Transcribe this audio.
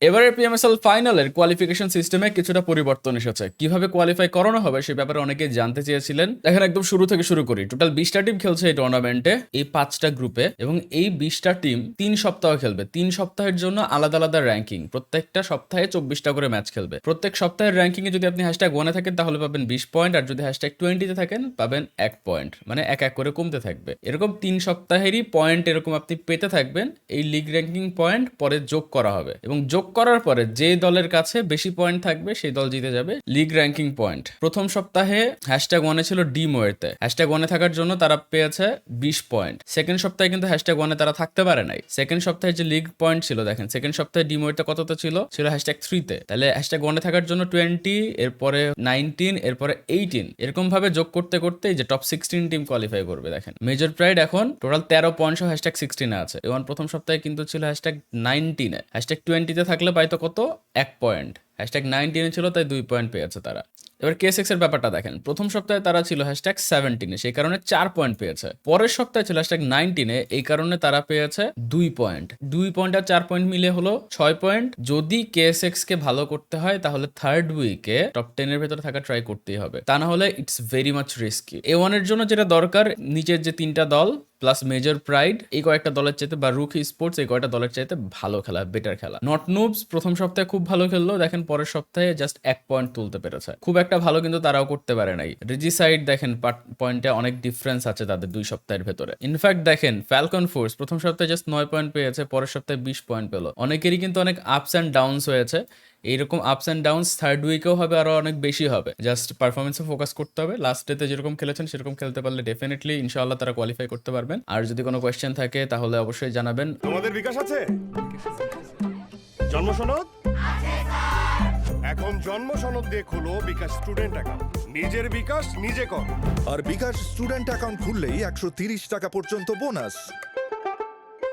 এবারে পিএমএসএল ফাইনালের কোয়ালিফিকেশন সিস্টেমে কিছুটা পরিবর্তন এসেছে। কীভাবে কোয়ালিফাই করানো হবে সে ব্যাপারে অনেকে জানতে চেয়েছিলেন। দেখেন, একদম শুরু থেকে শুরু করি। টোটাল বিশটা টিম খেলছে এই টুর্নামেন্টে এই পাঁচটা গ্রুপে এবং এই বিশটা টিম তিন সপ্তাহ খেলবে। তিন সপ্তাহের জন্য আলাদা আলাদা র্যাঙ্কিং প্রত্যেকটা সপ্তাহে চব্বিশটা করে ম্যাচ খেলবে। প্রত্যেক সপ্তাহের র্যাঙ্কিং এ যদি আপনি হ্যাশট্যাগ ওয়ানে থাকেন, তাহলে পাবেন বিশ পয়েন্ট আর যদি হ্যাশট্যাগ টোয়েন্টিতে থাকেন, পাবেন এক পয়েন্ট মানে এক এক করে কমতে থাকবে। এরকম তিন সপ্তাহেরই পয়েন্ট এরকম আপনি পেতে থাকবেন। এই লিগ র্যাঙ্কিং পয়েন্ট পরে যোগ করা হবে। এবং যোগ করার পরে যে দলের কাছে বেশি পয়েন্ট থাকবে, সেই দল জিতে যাবে লিগ র্যাঙ্কিং পয়েন্ট প্রথম সপ্তাহে হ্যাশট্যাগ ওয়ানে ছিল ডি মোয়েতে হ্যাশট্যাগ ওয়ানে থাকার জন্য তারা পেয়েছে বিশ পয়েন্ট সেকেন্ড সপ্তাহে কিন্তু হ্যাশট্যাগ ওয়ানে তারা থাকতে পারে নাই। সেকেন্ড সপ্তাহে যে লিগ পয়েন্ট ছিল, দেখেন সেকেন্ড সপ্তাহে ডি মোয়েতে ছিল? ছিল হ্যাশট্যাগ থ্রিতে তাহলে হ্যাশট্যাগ ওয়ানে থাকার জন্য টোয়েন্টি এরপরে নাইনটিন এরপরে এইটিন এরকম ভাবে যোগ করতে করতে যে টপ সিক্সটিন টিম কোয়ালিফাই করবে, দেখেন। মেজর প্রাইড এখন টোটাল তেরো পয়েন্ট সহ হ্যাশট্যাগ সিক্সটিনে আছে। এবং প্রথম সপ্তাহে কিন্তু ছিল হ্যাশট্যাগ নাইনটিনে হ্যাশট্যাগ টোয়েন্টিতে থাকলে পাইতো কত? এক পয়েন্ট হ্যাশট্যাগ নাইনটিনে ছিল, তাই দুই পয়েন্ট পেয়েছে তারা। এবার কে এর ব্যাপারটা দেখেন। প্রথম সপ্তাহে তারা ছিল হ্যাশট্যাগ সেভেন্টিনে সেই কারণে চার পয়েন্ট পেয়েছে। পরের সপ্তাহে ছিল হ্যাশট্যাগ নাইনটিনে এই কারণে তারা পেয়েছে দুই পয়েন্ট দুই পয়েন্ট আর চার পয়েন্ট মিলে হলো ছয় পয়েন্ট যদি কে কে ভালো করতে হয়, তাহলে থার্ড উইকে টপ টেন এর ভেতরে থাকা ট্রাই করতেই হবে। তা না হলে it's very much risky A ওয়ানের জন্য যেটা দরকার, নিচের যে তিনটা দল প্লাস মেজর প্রাইড এই কয়েকটা দলের চাইতে বা রুক স্পোর্টস এই কয়েকটা দলের চাইতে ভালো খেলা বেটার খেলা। নট নুবস প্রথম সপ্তাহে খুব ভালো খেললো, দেখেন পরের সপ্তাহে জাস্ট এক পয়েন্ট তুলতে পেরেছে। খুব একটা ভালো কিন্তু তারাও করতে পারে নাই। রেজিসাইড দেখেন পয়েন্টে অনেক ডিফারেন্স আছে তাদের দুই সপ্তাহের ভেতরে। ইনফ্যাক্ট দেখেন ফ্যালকন ফোর্স প্রথম সপ্তাহে জাস্ট নয় পয়েন্ট পেয়েছে, পরের সপ্তাহে বিশ পয়েন্ট পেল। অনেকেরই কিন্তু অনেক আপস অ্যান্ড ডাউনস হয়েছে। এইরকম আপস অ্যান্ড ডাউনস থার্ড উইকেও হবে আরও অনেক বেশি হবে। জাস্ট পারফরমেন্সে ফোকাস করতে হবে। লাস্ট ডেতে যেরকম খেলেছেন সেরকম খেলতে পারলে ডেফিনেটলি ইনশাআল্লাহ তারা কোয়ালিফাই করতে পারবেন। আর যদি কোনো কোয়েশ্চেন থাকে তাহলে অবশ্যই জানাবেন। তোমাদের বিকাশ আছে? জন্ম সনদ? এখন জন্ম সনদ দিয়ে খোলো বিকাশ স্টুডেন্ট অ্যাকাউন্ট নিজের বিকাশ নিজে কর। আর বিকাশ স্টুডেন্ট অ্যাকাউন্ট খুললেই একশো তিরিশ টাকা পর্যন্ত বোনাস